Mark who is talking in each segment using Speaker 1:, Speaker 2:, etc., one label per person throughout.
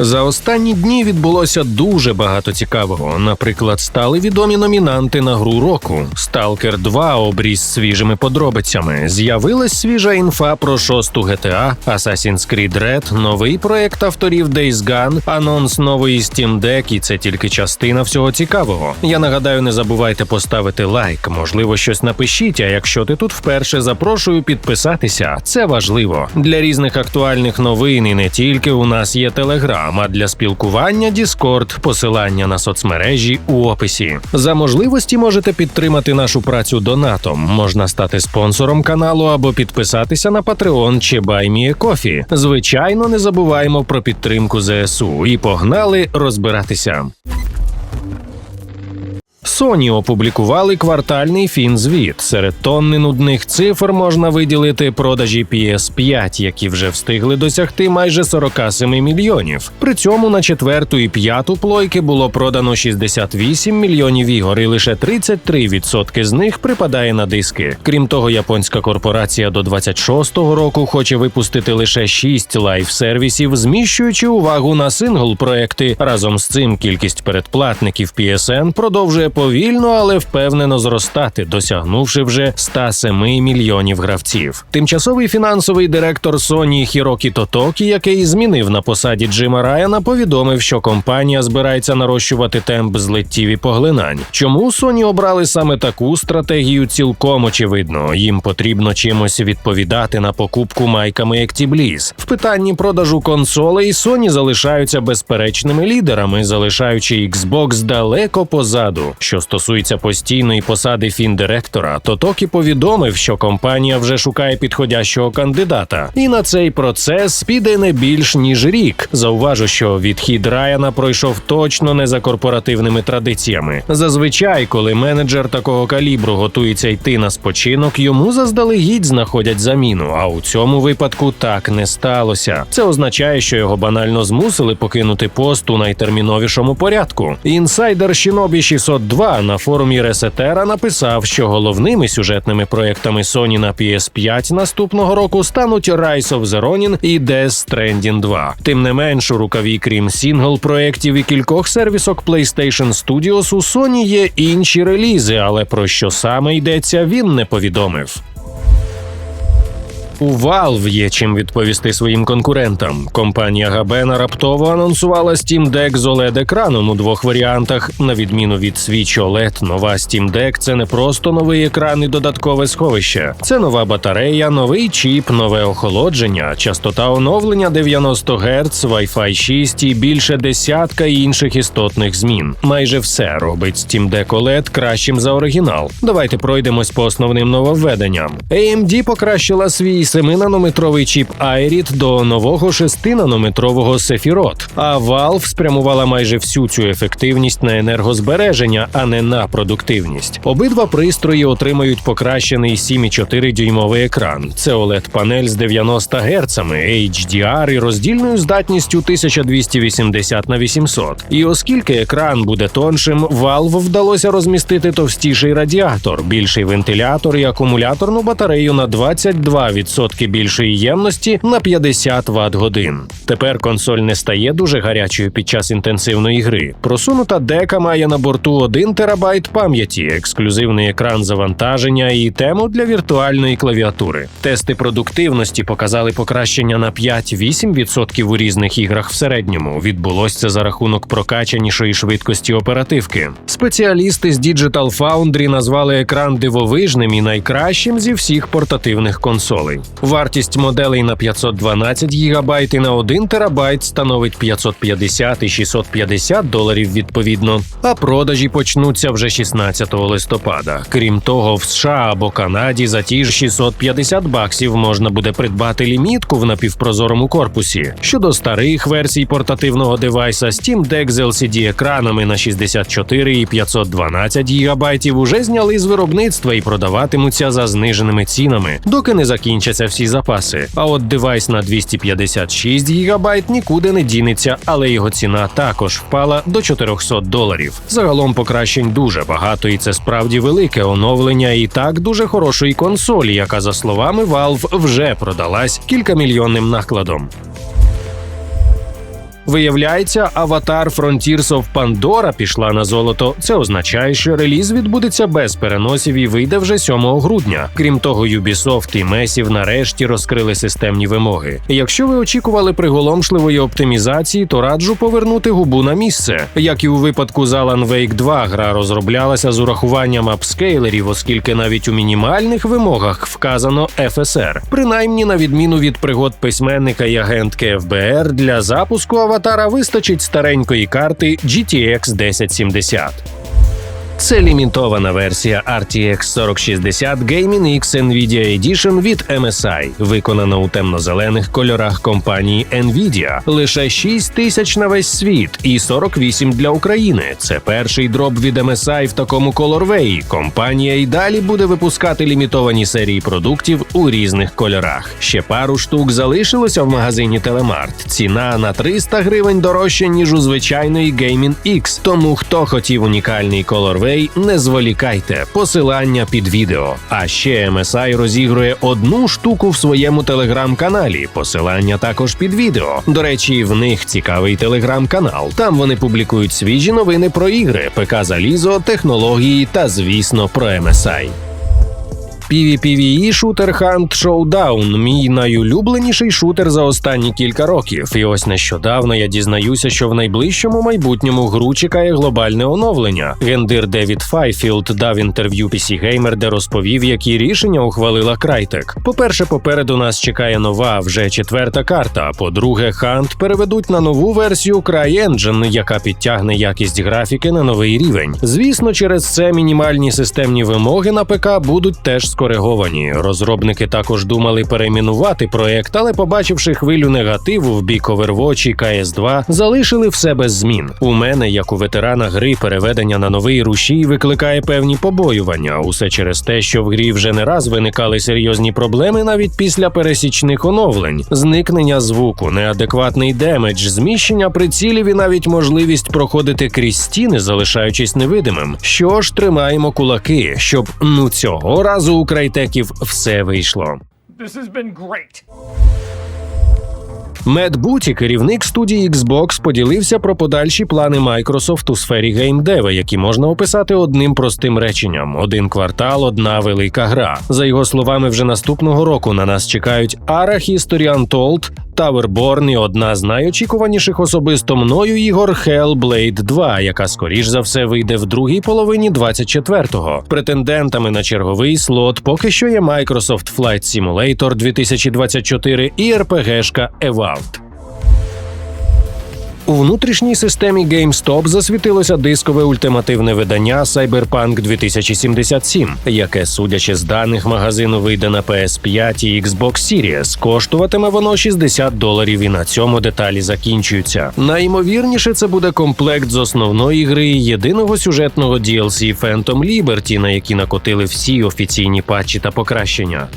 Speaker 1: За останні дні відбулося дуже багато цікавого. Наприклад, стали відомі номінанти на гру року. Stalker 2 обріз свіжими подробицями. З'явилась свіжа інфа про шосту GTA, Assassin's Creed Red, новий проект авторів Days Gone, анонс нової Steam Deck, і це тільки частина всього цікавого. Я нагадаю, не забувайте поставити лайк. Можливо, щось напишіть. А якщо ти тут вперше запрошую підписатися, це важливо для різних актуальних новин. І не тільки у нас є телеграм. А для спілкування Discord, посилання на соцмережі у описі. За можливості можете підтримати нашу працю донатом. Можна стати спонсором каналу або підписатися на Patreon чи BuyMeACoffee. Звичайно, не забуваємо про підтримку ЗСУ і погнали розбиратися. Sony опублікували квартальний фінзвіт. Серед тонни нудних цифр можна виділити продажі PS5, які вже встигли досягти майже 47 мільйонів. При цьому на четверту і п'яту плойки було продано 68 мільйонів ігор, і лише 33% з них припадає на диски. Крім того, японська корпорація до 26-го року хоче випустити лише 6 лайф-сервісів, зміщуючи увагу на сингл-проекти. Разом з цим кількість передплатників PSN продовжує повільно, але впевнено зростати, досягнувши вже 107 мільйонів гравців. Тимчасовий фінансовий директор Sony Хірокі Тотокі, який змінив на посаді Джима Райана, повідомив, що компанія збирається нарощувати темп злиттів і поглинань. Чому Sony обрали саме таку стратегію? Цілком очевидно. Їм потрібно чимось відповідати на покупку майками Actibliss. В питанні продажу консолей Sony залишаються безперечними лідерами, залишаючи Xbox далеко позаду. Що стосується постійної посади фіндиректора, то Токі повідомив, що компанія вже шукає підходящого кандидата, і на цей процес піде не більш ніж рік. Зауважу, що відхід Райана пройшов точно не за корпоративними традиціями. Зазвичай, коли менеджер такого калібру готується йти на спочинок, йому заздалегідь знаходять заміну. А у цьому випадку так не сталося. Це означає, що його банально змусили покинути пост у найтерміновішому порядку. Інсайдер Shinobi 602 на форумі Ресетера написав, що головними сюжетними проектами Sony на PS5 наступного року стануть Rise of the Ronin і Death Stranding 2. Тим не менш, у рукаві, крім сінгл проєктів і кількох сервісок PlayStation Studios, у Sony є інші релізи, але про що саме йдеться, він не повідомив. У Valve є чим відповісти своїм конкурентам. Компанія Габена раптово анонсувала Steam Deck з oled екраном у двох варіантах. На відміну від Switch OLED, нова Steam Deck – це не просто новий екран і додаткове сховище. Це нова батарея, новий чіп, нове охолодження, частота оновлення 90 Гц, Wi-Fi 6 і більше десятка інших істотних змін. Майже все робить Steam Deck OLED кращим за оригінал. Давайте пройдемось по основним нововведенням. AMD покращила свій 7-нанометровий чіп Irit до нового 6-нанометрового Sephiroth, а Valve спрямувала майже всю цю ефективність на енергозбереження, а не на продуктивність. Обидва пристрої отримають покращений 7,4 дюймовий екран. Це oled панель з 90 Гц, HDR і роздільною здатністю 1280 на 800. І оскільки екран буде тоншим, Valve вдалося розмістити товстіший радіатор, більший вентилятор і акумуляторну батарею на 22% більшої ємності на 50 Вт годин. Тепер консоль не стає дуже гарячою під час інтенсивної гри. Просунута дека має на борту 1 терабайт пам'яті, ексклюзивний екран завантаження і тему для віртуальної клавіатури. Тести продуктивності показали покращення на 5-8% у різних іграх в середньому. Відбулося це за рахунок прокачанішої швидкості оперативки. Спеціалісти з Digital Foundry назвали екран дивовижним і найкращим зі всіх портативних консолей. Вартість моделей на 512 ГБ і на 1 ТБ становить 550 і 650 доларів відповідно. А продажі почнуться вже 16 листопада. Крім того, в США або Канаді за ті ж 650 баксів можна буде придбати лімітку в напівпрозорому корпусі. Щодо старих версій портативного девайса, Steam Deck з LCD екранами на 64 і 512 ГБ уже зняли з виробництва і продаватимуться за зниженими цінами, доки не закінчаться всі запаси. А от девайс на 256 ГБ нікуди не дінеться, але його ціна також впала до 400 доларів. Загалом покращень дуже багато, і це справді велике оновлення і так дуже хорошої консолі, яка за словами Valve вже продалась кількамільйонним накладом. Виявляється, аватар Frontiers of Pandora пішла на золото. Це означає, що реліз відбудеться без переносів і вийде вже 7 грудня. Крім того, Ubisoft і Massive нарешті розкрили системні вимоги. Якщо ви очікували приголомшливої оптимізації, то раджу повернути губу на місце. Як і у випадку з Alan Wake 2, гра розроблялася з урахуванням апскейлерів, оскільки навіть у мінімальних вимогах вказано FSR. Принаймні, на відміну від пригод письменника і агентки ФБР, для запуску аватара вистачить старенької карти GTX 1070. Це лімітована версія RTX 4060 Gaming X Nvidia Edition від MSI, виконана у темно-зелених кольорах компанії Nvidia. Лише 6 тисяч на весь світ і 48 для України. Це перший дроп від MSI в такому колорвеї. Компанія й далі буде випускати лімітовані серії продуктів у різних кольорах. Ще пару штук залишилося в магазині Телемарт. Ціна на 300 гривень дорожча ніж у звичайної Gaming X. Тому хто хотів унікальний колорвей, не зволікайте. Посилання під відео. А ще MSI розігрує одну штуку в своєму телеграм-каналі. Посилання також під відео. До речі, в них цікавий телеграм-канал. Там вони публікують свіжі новини про ігри, ПК залізо, технології та, звісно, про MSI. PvPvE шутер Hunt Showdown – мій найулюбленіший шутер за останні кілька років. І ось нещодавно я дізнаюся, що в найближчому майбутньому гру чекає глобальне оновлення. Гендир Девід Файфілд дав інтерв'ю PC Gamer, де розповів, які рішення ухвалила Крайтек. По-перше, попереду нас чекає нова вже четверта карта. По-друге, Hunt переведуть на нову версію CryEngine, яка підтягне якість графіки на новий рівень. Звісно, через це мінімальні системні вимоги на ПК будуть теж скориговані. Розробники також думали перейменувати проект, але, побачивши хвилю негативу в бік Overwatch і CS2, залишили все без змін. У мене, як у ветерана гри, переведення на новий рушій викликає певні побоювання. Усе через те, що в грі вже не раз виникали серйозні проблеми навіть після пересічних оновлень: зникнення звуку, неадекватний демедж, зміщення прицілів і навіть можливість проходити крізь стіни, залишаючись невидимим. Що ж, тримаємо кулаки, щоб ну цього разу у крайтеків все вийшло.
Speaker 2: This has been great.
Speaker 1: Мед Буті, керівник студії Xbox, поділився про подальші плани Microsoft у сфері геймдева, які можна описати одним простим реченням: один квартал, одна велика гра. За його словами, вже наступного року на нас чекають Ara History Untold, Towerborn і одна з найочікуваніших особисто мною ігор Hellblade 2, яка скоріш за все вийде в другій половині 24-го. Претендентами на черговий слот поки що є Microsoft Flight Simulator 2024 і RPG-шка Evalve. У внутрішній системі GameStop засвітилося дискове ультимативне видання Cyberpunk 2077, яке, судячи з даних магазину, вийде на PS5 і Xbox Series. Коштуватиме воно 60 доларів, і на цьому деталі закінчуються. Найімовірніше, це буде комплект з основної гри і єдиного сюжетного DLC Phantom Liberty, на які накотили всі офіційні патчі та покращення.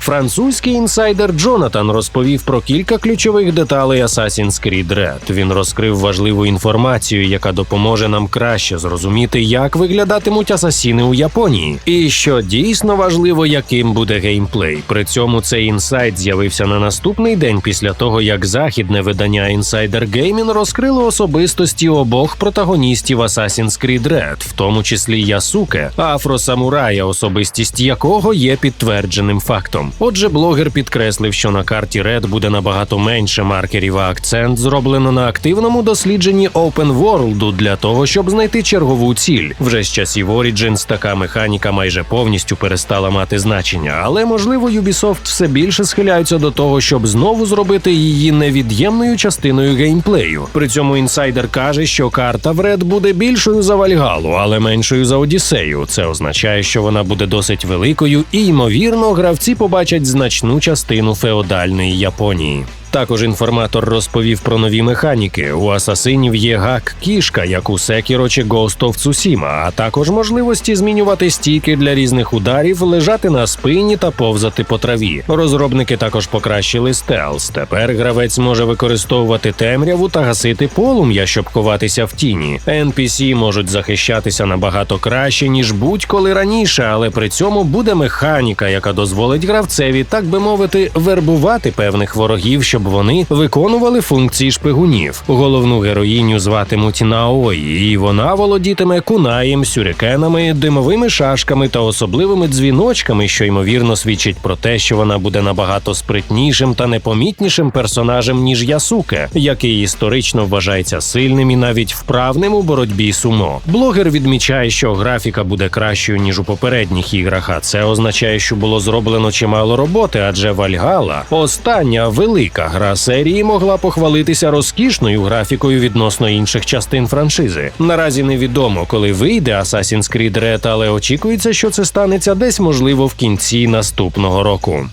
Speaker 1: Французький інсайдер Джонатан розповів про кілька ключових деталей Assassin's Creed Red. Він розкрив важливу інформацію, яка допоможе нам краще зрозуміти, як виглядатимуть асасіни у Японії, і що дійсно важливо, яким буде геймплей. При цьому цей інсайт з'явився на наступний день після того, як західне видання Insider Gaming розкрило особистості обох протагоністів Assassin's Creed Red, в тому числі Ясуке, афросамурая, особистість якого є підтвердженим фактом. Отже, блогер підкреслив, що на карті Red буде набагато менше маркерів, а акцент зроблено на активному дослідженні Open World для того, щоб знайти чергову ціль. Вже з часів Origins така механіка майже повністю перестала мати значення, але можливо Ubisoft все більше схиляються до того, щоб знову зробити її невід'ємною частиною геймплею. При цьому інсайдер каже, що карта в Red буде більшою за Вальгалу, але меншою за Одіссею. Це означає, що вона буде досить великою, і ймовірно, гравці побачать значну частину феодальної Японії. Також інформатор розповів про нові механіки. У асасинів є гак кішка, як у Sekiro чи Ghost of Tsushima, а також можливості змінювати стійки для різних ударів, лежати на спині та повзати по траві. Розробники також покращили стелс. Тепер гравець може використовувати темряву та гасити полум'я, щоб ховатися в тіні. NPC можуть захищатися набагато краще ніж будь-коли раніше, але при цьому буде механіка, яка дозволить гравцеві, так би мовити, вербувати певних ворогів, щоб щоб вони виконували функції шпигунів. Головну героїню зватимуть Наої, і вона володітиме кунаєм, сюрикенами, димовими шашками та особливими дзвіночками, що ймовірно свідчить про те, що вона буде набагато спритнішим та непомітнішим персонажем ніж Ясуке, який історично вважається сильним і навіть вправним у боротьбі сумо. Блогер відмічає, що графіка буде кращою ніж у попередніх іграх. А це означає, що було зроблено чимало роботи, адже Вальгала, остання велика гра серії, могла похвалитися розкішною графікою відносно інших частин франшизи. Наразі невідомо, коли вийде Assassin's Creed Red, але очікується, що це станеться десь можливо в кінці наступного року.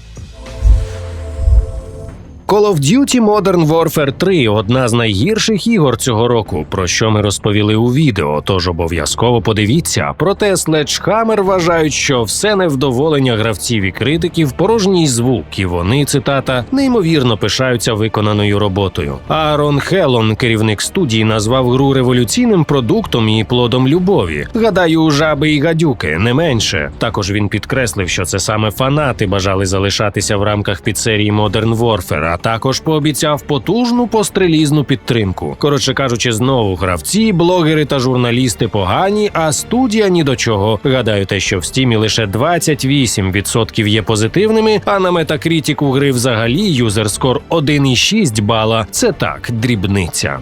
Speaker 1: Call of Duty Modern Warfare 3 – одна з найгірших ігор цього року, про що ми розповіли у відео. Тож обов'язково подивіться. Проте Sledgehammer вважають, що все невдоволення гравців і критиків порожній звук, і вони цитата неймовірно пишаються виконаною роботою. Аарон Хелон, керівник студії, назвав гру революційним продуктом і плодом любові. Гадаю, жаби і гадюки не менше. Також він підкреслив, що це саме фанати бажали залишатися в рамках підсерії Modern Warfare, також пообіцяв потужну пострелізну підтримку. Коротше кажучи, знову гравці, блогери та журналісти погані, а студія ні до чого. Гадаю, те, що в стімі лише 28% є позитивними, а на метакрітіку гри взагалі юзерскор 1,6 бала. Це так, дрібниця.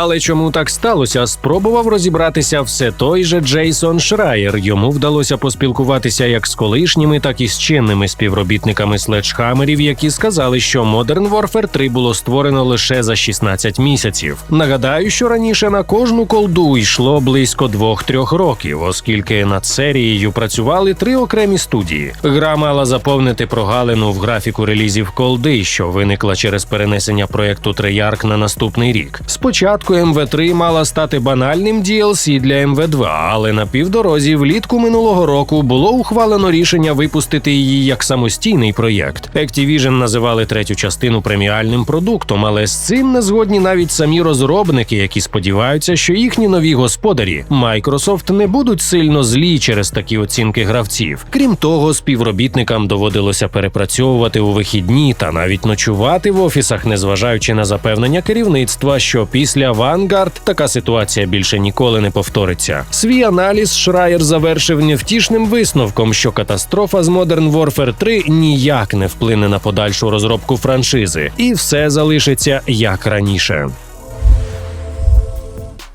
Speaker 1: Але чому так сталося? Спробував розібратися все той же Джейсон Шраєр. Йому вдалося поспілкуватися як з колишніми, так і з чинними співробітниками следжхамерів, які сказали, що Modern Warfare 3 було створено лише за 16 місяців. Нагадаю, що раніше на кожну колду йшло близько 2-3 років, оскільки над серією працювали три окремі студії. Гра мала заповнити прогалину в графіку релізів колди, що виникла через перенесення проекту Treyarch на наступний рік. Спочатку МВ3 мала стати банальним DLC для МВ2, але на півдорозі влітку минулого року було ухвалено рішення випустити її як самостійний проєкт. Activision називали третю частину преміальним продуктом, але з цим не згодні навіть самі розробники, які сподіваються, що їхні нові господарі Microsoft не будуть сильно злі через такі оцінки гравців. Крім того, співробітникам доводилося перепрацьовувати у вихідні та навіть ночувати в офісах, незважаючи на запевнення керівництва, що після Vanguard така ситуація більше ніколи не повториться. Свій аналіз Шраєр завершив невтішним висновком, що катастрофа з Modern Warfare 3 ніяк не вплине на подальшу розробку франшизи, і все залишиться як раніше.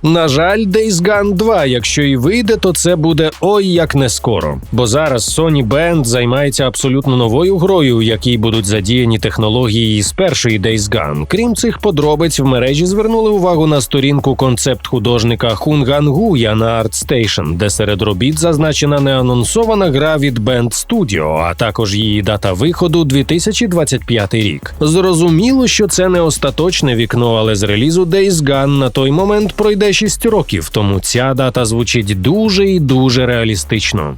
Speaker 1: На жаль, Days Gone 2, якщо і вийде, то це буде ой як не скоро. Бо зараз Sony Band займається абсолютно новою грою, в якій будуть задіяні технології з першої Days Gone. Крім цих подробиць, в мережі звернули увагу на сторінку концепт художника Хунгангуя на ArtStation, де серед робіт зазначена неанонсована гра від Band Studio, а також її дата виходу 2025 рік. Зрозуміло, що це не остаточне вікно, але з релізу Days Gone на той момент пройде 6 років, тому ця дата звучить дуже і дуже реалістично.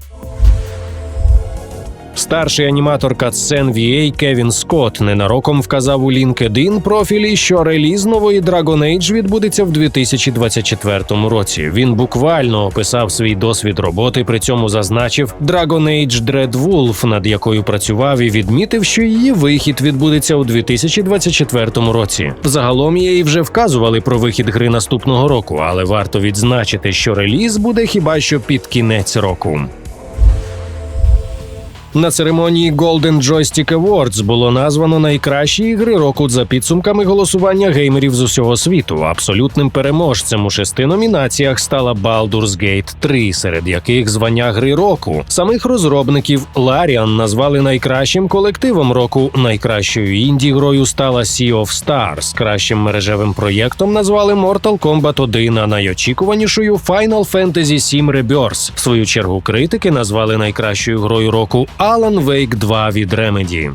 Speaker 1: Старший аніматор катсцен VA Кевін Скотт ненароком вказав у LinkedIn профілі, що реліз нової Dragon Age відбудеться в 2024 році. Він буквально описав свій досвід роботи, при цьому зазначив Dragon Age Dread над якою працював, і відмітив, що її вихід відбудеться у 2024 році. Загалом її вже вказували про вихід гри наступного року, але варто відзначити, що реліз буде хіба що під кінець року. На церемонії Golden Joystick Awards було названо найкращі ігри року за підсумками голосування геймерів з усього світу. Абсолютним переможцем у шести номінаціях стала Baldur's Gate 3, серед яких звання гри року. Самих розробників Larian назвали найкращим колективом року. Найкращою інді грою стала Sea of Stars. Кращим мережевим проєктом назвали Mortal Kombat 1, а найочікуванішою Final Fantasy VII Rebirth. В свою чергу критики назвали найкращою грою року Alan Wake 2 від Remedy.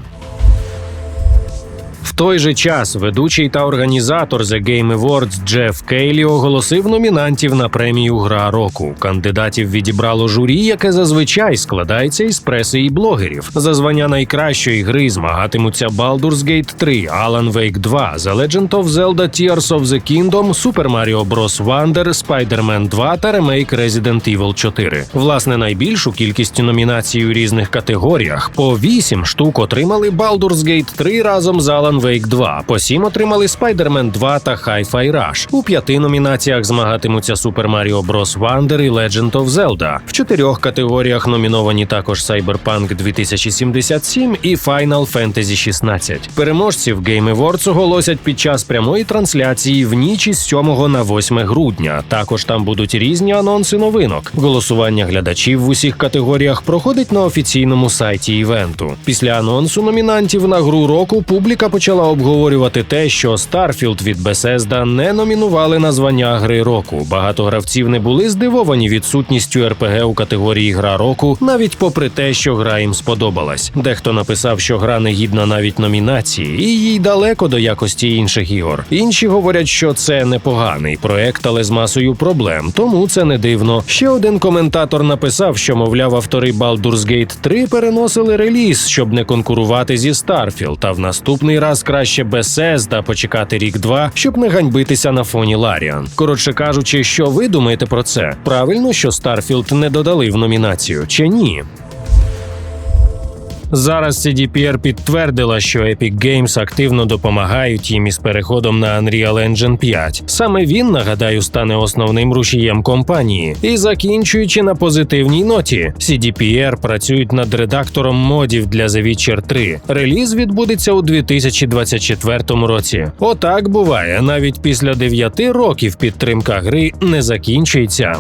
Speaker 1: В той же час ведучий та організатор The Game Awards Джеф Кейлі оголосив номінантів на премію Гра року. Кандидатів відібрало журі, яке зазвичай складається із преси і блогерів. За звання найкращої гри змагатимуться Baldur's Gate 3, Alan Wake 2, The Legend of Zelda Tears of the Kingdom, Super Mario Bros. Wonder, Spider-Man 2 та ремейк Resident Evil 4. Власне, найбільшу кількість номінацій у різних категоріях по 8 штук отримали Baldur's Gate 3 разом з Alan Wake 2, по 7 отримали Spider-Man 2 та Hi-Fi Rush. У п'яти номінаціях змагатимуться Super Mario Bros. Wonder і Legend of Zelda. В чотирьох категоріях номіновані також Cyberpunk 2077 і Final Fantasy 16. Переможців Game Awards оголосять під час прямої трансляції в ніч із 7 на 8 грудня. Також там будуть різні анонси новинок. Голосування глядачів в усіх категоріях проходить на офіційному сайті івенту. Після анонсу номінантів на гру року публіка почала обговорювати те, що Starfield від Bethesda не номінували на звання гри року. Багато гравців не були здивовані відсутністю РПГ у категорії Гра року, навіть попри те, що гра їм сподобалась. Дехто написав, що гра не гідна навіть номінації, і їй далеко до якості інших ігор. Інші говорять, що це непоганий проект, але з масою проблем, тому це не дивно. Ще один коментатор написав, що мовляв, автори Baldur's Gate 3 переносили реліз, щоб не конкурувати зі Starfield, Та в наступний раз краще Bethesda почекати рік-два, щоб не ганьбитися на фоні Ларіан. Коротше кажучи, що ви думаєте про це? Правильно, що Starfield не додали в номінацію, чи ні? Зараз CDPR підтвердила, що Epic Games активно допомагають їм із переходом на Unreal Engine 5. Саме він, нагадаю, стане основним рушієм компанії. І закінчуючи на позитивній ноті, CDPR працюють над редактором модів для The Witcher 3. Реліз відбудеться у 2024 році. Отак буває, навіть після 9 років підтримка гри не закінчується.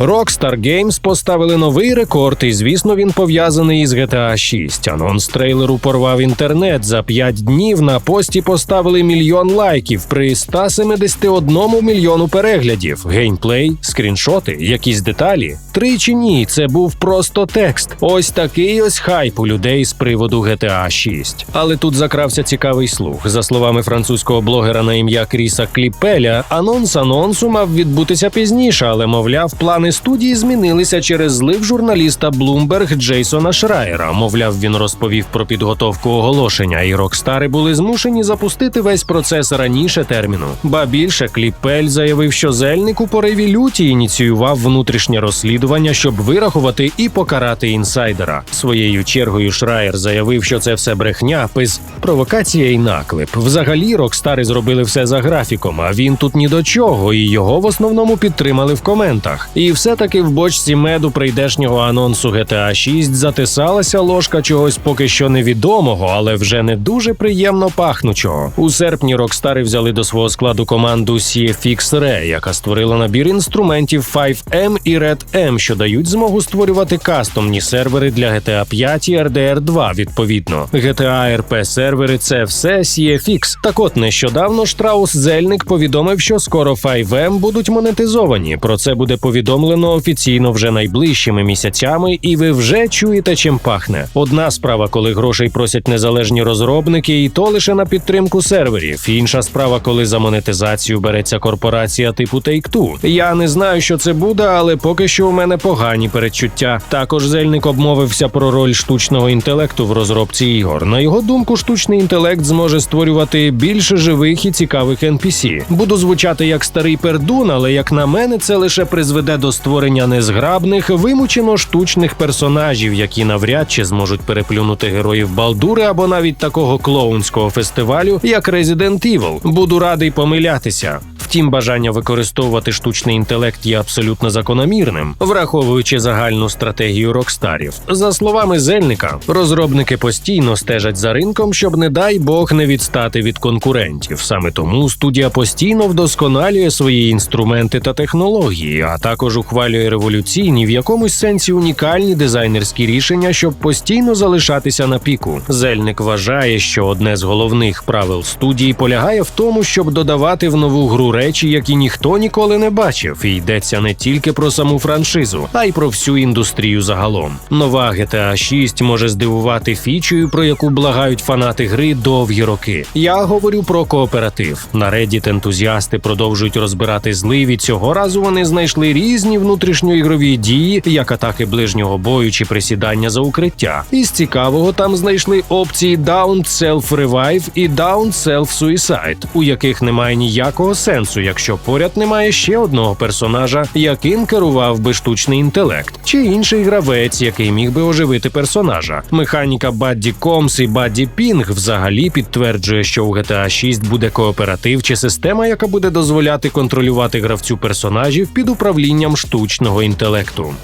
Speaker 1: Rockstar Games поставили новий рекорд, і звісно, він пов'язаний із GTA 6. Анонс трейлеру порвав інтернет. За 5 днів на пості поставили мільйон лайків при 171 мільйону переглядів. Геймплей, скріншоти, якісь деталі. Три чи ні, це був просто текст. Ось такий ось хайп у людей з приводу GTA 6. Але тут закрався цікавий слух. За словами французького блогера на ім'я Кріса Кліпеля, анонс анонсу мав відбутися пізніше, але мовляв, плани студії змінилися через злив журналіста Bloomberg Джейсона Шрайера. Мовляв, він розповів про підготовку оголошення, і рокстари були змушені запустити весь процес раніше терміну. Ба більше Кліпель заявив, що Зельник у пориві люті ініціював внутрішнє розслідування, щоб вирахувати і покарати інсайдера. Своєю чергою Шраєр заявив, що це все брехня, пис провокація і наклеп. Взагалі, рокстари зробили все за графіком, а він тут ні до чого, і його в основному підтримали в коментах. І все таки в бочці меду прийдешнього анонсу GTA 6 затисалася ложка чогось поки що невідомого, але вже не дуже приємно пахнучого. У серпні рокстари взяли до свого складу команду CFX Re, яка створила набір інструментів 5M і Red M, що дають змогу створювати кастомні сервери для GTA 5 і RDR 2 відповідно. GTA RP сервери це все CFX. Так от нещодавно Штраус Зельник повідомив, що скоро 5M будуть монетизовані. Про це буде повідомлено офіційно вже найближчими місяцями, і ви вже чуєте, чим пахне. Одна справа, коли грошей просять незалежні розробники, і то лише на підтримку серверів. Інша справа, коли за монетизацію береться корпорація типу Take-Two. Я не знаю, що це буде, але поки що у мене погані передчуття. Також Зельник обмовився про роль штучного інтелекту в розробці ігор. На його думку, штучний інтелект зможе створювати більше живих і цікавих NPC. Буду звучати як старий пердун, але як на мене, це лише призведе до створення незграбних, вимучено штучних персонажів, які навряд чи зможуть переплюнути героїв Балдури або навіть такого клоунського фестивалю, як Resident Evil. Буду радий помилятися. Втім, бажання використовувати штучний інтелект є абсолютно закономірним, враховуючи загальну стратегію рокстарів. За словами Зельника, розробники постійно стежать за ринком, щоб, не дай Бог, не відстати від конкурентів. Саме тому студія постійно вдосконалює свої інструменти та технології, а також ухвалює революційні в якомусь сенсі унікальні дизайнерські рішення, щоб постійно залишатися на піку. Зельник вважає, що одне з головних правил студії полягає в тому, щоб додавати в нову гру речі, які ніхто ніколи не бачив, і йдеться не тільки про саму франшизу, а й про всю індустрію загалом. Нова GTA 6 може здивувати фічею, про яку благають фанати гри довгі роки. Я говорю про кооператив. На Reddit ентузіасти продовжують розбирати зливі. Цього разу вони знайшли різні внутрішньоігрові дії, як атаки ближнього бою чи присідання за укриття. Із цікавого там знайшли опції Down Self Revive і Down Self Suicide, у яких немає ніякого сенсу, якщо поряд немає ще одного персонажа, яким керував би штучний інтелект, чи інший гравець, який міг би оживити персонажа. Механіка Бадді Комс і Бадді Пінг взагалі підтверджує, що у GTA 6 буде кооператив чи система, яка буде дозволяти контролювати гравцю персонажів під управлінням штучного інтелекту.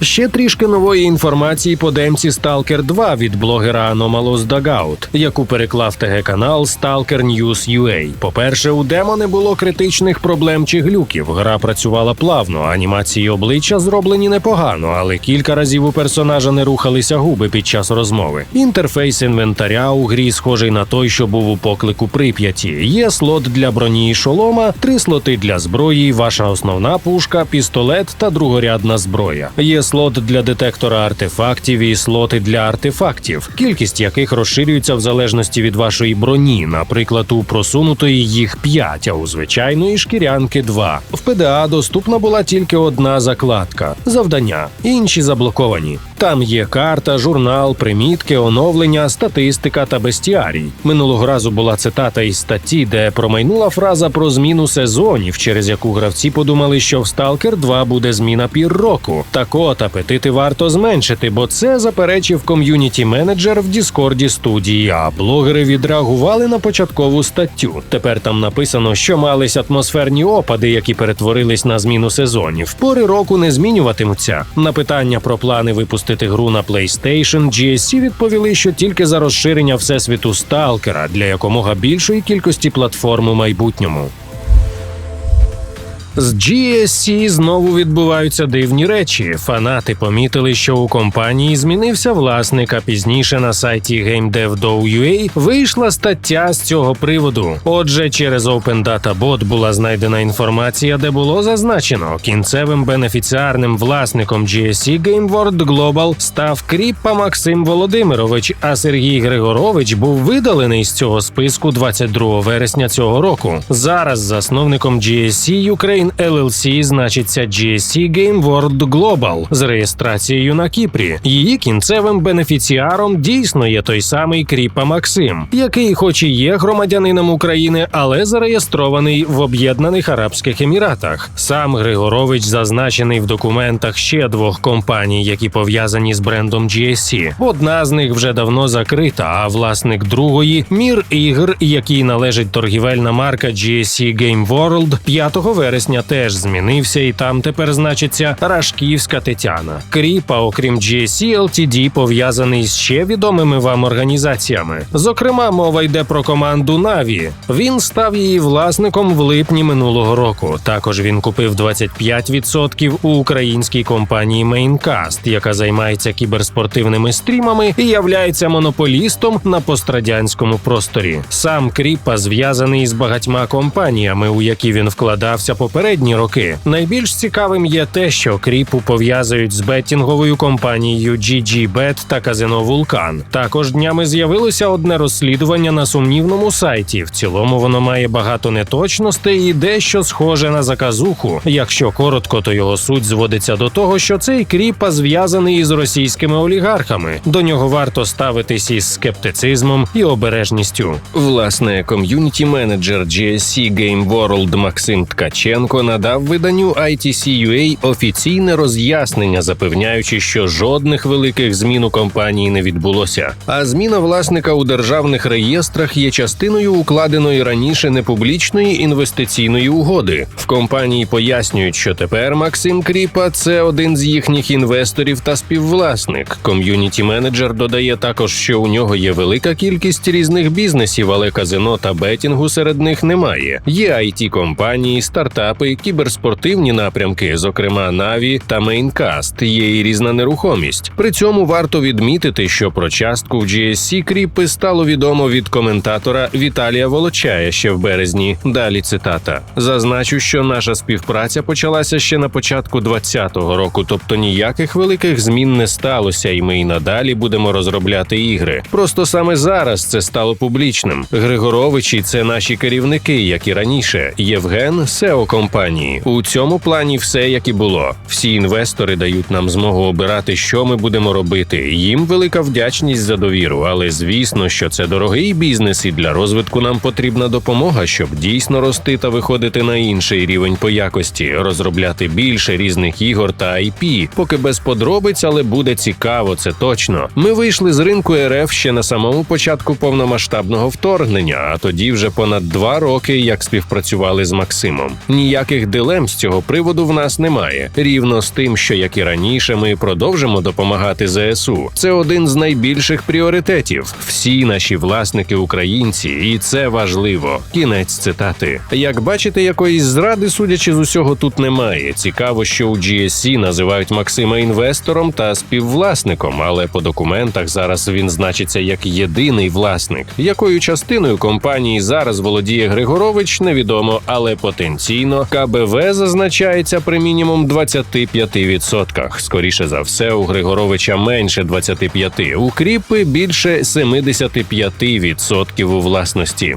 Speaker 1: Ще трішки нової інформації по демці Stalker 2 від блогера Anomalous Dugout, яку переклав ТГ канал Stalker News UA. По-перше, у демо не було критичних проблем чи глюків. Гра працювала плавно, анімації обличчя зроблені непогано, але кілька разів у персонажа не рухалися губи під час розмови. Інтерфейс інвентаря у грі схожий на той, що був у поклику Прип'яті. Є слот для броні і шолома, три слоти для зброї, ваша основна пушка, пістолет та другорядна зброя. Є слот для детектора артефактів і слоти для артефактів, кількість яких розширюється в залежності від вашої броні. Наприклад, у просунутої їх 5, а у звичайної шкірянки 2. В ПДА доступна була тільки одна закладка завдання, інші заблоковані. Там є карта, журнал, примітки, оновлення, статистика та бестіарій. Минулого разу була цитата із статті, де промайнула фраза про зміну сезонів, через яку гравці подумали, що в Stalker 2 буде зміна пір року. Так от апетити варто зменшити, бо це заперечив ком'юніті менеджер в Діскорді студії. А блогери відреагували на початкову статтю. Тепер там написано, що мались атмосферні опади, які перетворились на зміну сезонів. Пори року не змінюватимуться. На питання про плани випустити гру на PlayStation, GSC відповіли, що тільки за розширення всесвіту Сталкера для якомога більшої кількості платформ у майбутньому. З GSC знову відбуваються дивні речі. Фанати помітили, що у компанії змінився власник, а пізніше на сайті GameDev.ua вийшла стаття з цього приводу. Отже, через Open Data Bot була знайдена інформація, де було зазначено, кінцевим бенефіціарним власником GSC Game World Global став Кріппа Максим Володимирович, а Сергій Григорович був видалений з цього списку 22 вересня цього року. Зараз засновником GSC Ukraine LLC значиться GSC Game World Global з реєстрацією на Кіпрі. Її кінцевим бенефіціаром дійсно є той самий Кріпа Максим, який, хоч і є громадянином України, але зареєстрований в Об'єднаних Арабських Еміратах. Сам Григорович зазначений в документах ще двох компаній, які пов'язані з брендом GSC. Одна з них вже давно закрита, а власник другої мір ігр, який належить торгівельна марка GSC Game World, 5 вересня теж змінився, і там тепер значиться Рашківська Тетяна. Кріпа, окрім GSC LTD, пов'язаний з ще відомими вам організаціями. Зокрема, мова йде про команду Наві. Він став її власником в липні минулого року. Також він купив 25% у українській компанії Maincast, яка займається кіберспортивними стрімами і являється монополістом на пострадянському просторі. Сам Кріпа зв'язаний з багатьма компаніями, у які він вкладався попередні роки. Найбільш цікавим є те, що Кріпу пов'язують з беттінговою компанією GGBet та казино Вулкан. Також днями з'явилося одне розслідування на сумнівному сайті. В цілому воно має багато неточностей і дещо схоже на заказуху. Якщо коротко, то його суть зводиться до того, що цей кріпа зв'язаний із російськими олігархами. До нього варто ставитись із скептицизмом і обережністю. Власне, ком'юніті менеджер GSC Game World Максим Ткаченко надав виданню ITC.ua офіційне роз'яснення, запевняючи, що жодних великих змін у компанії не відбулося. А зміна власника у державних реєстрах є частиною укладеної раніше непублічної інвестиційної угоди. В компанії пояснюють, що тепер Максим Кріпа це один з їхніх інвесторів та співвласник. Ком'юніті менеджер додає також, що у нього є велика кількість різних бізнесів, але казино та бетінгу серед них немає. Є it компанії, стартапи стартапи, кіберспортивні напрямки, зокрема Наві та Мейнкаст. Є і різна нерухомість. При цьому варто відмітити, що про частку в GSC Кріпи стало відомо від коментатора Віталія Волочая ще в березні. Далі цитата: зазначу, що наша співпраця почалася ще на початку 2020 року, тобто ніяких великих змін не сталося, і ми й надалі будемо розробляти ігри. Просто саме зараз це стало публічним. Григоровичі це наші керівники, як і раніше. Євген SEO компанії. У цьому плані все як і було. Всі інвестори дають нам змогу обирати, що ми будемо робити. Їм велика вдячність за довіру, але звісно, що це дорогий бізнес, і для розвитку нам потрібна допомога, щоб дійсно рости та виходити на інший рівень по якості, розробляти більше різних ігор та IP. Поки без подробиць, але буде цікаво, це точно. Ми вийшли з ринку РФ ще на самому початку повномасштабного вторгнення, а тоді вже понад два роки як співпрацювали з Максимом. Ніяких дилем з цього приводу в нас немає. Рівно з тим, що як і раніше, ми продовжимо допомагати ЗСУ. Це один з найбільших пріоритетів. Всі наші власники українці, і це важливо. Кінець цитати. Як бачите, якоїсь зради, судячи з усього, тут немає. Цікаво, що у GSC називають Максима інвестором та співвласником, але по документах зараз він значиться як єдиний власник. Якою частиною компанії зараз володіє Григорович, невідомо, але потенційно КБВ зазначається при мінімум 25%. Скоріше за все, у Григоровича менше 25%, у Кріпи більше 75% у власності.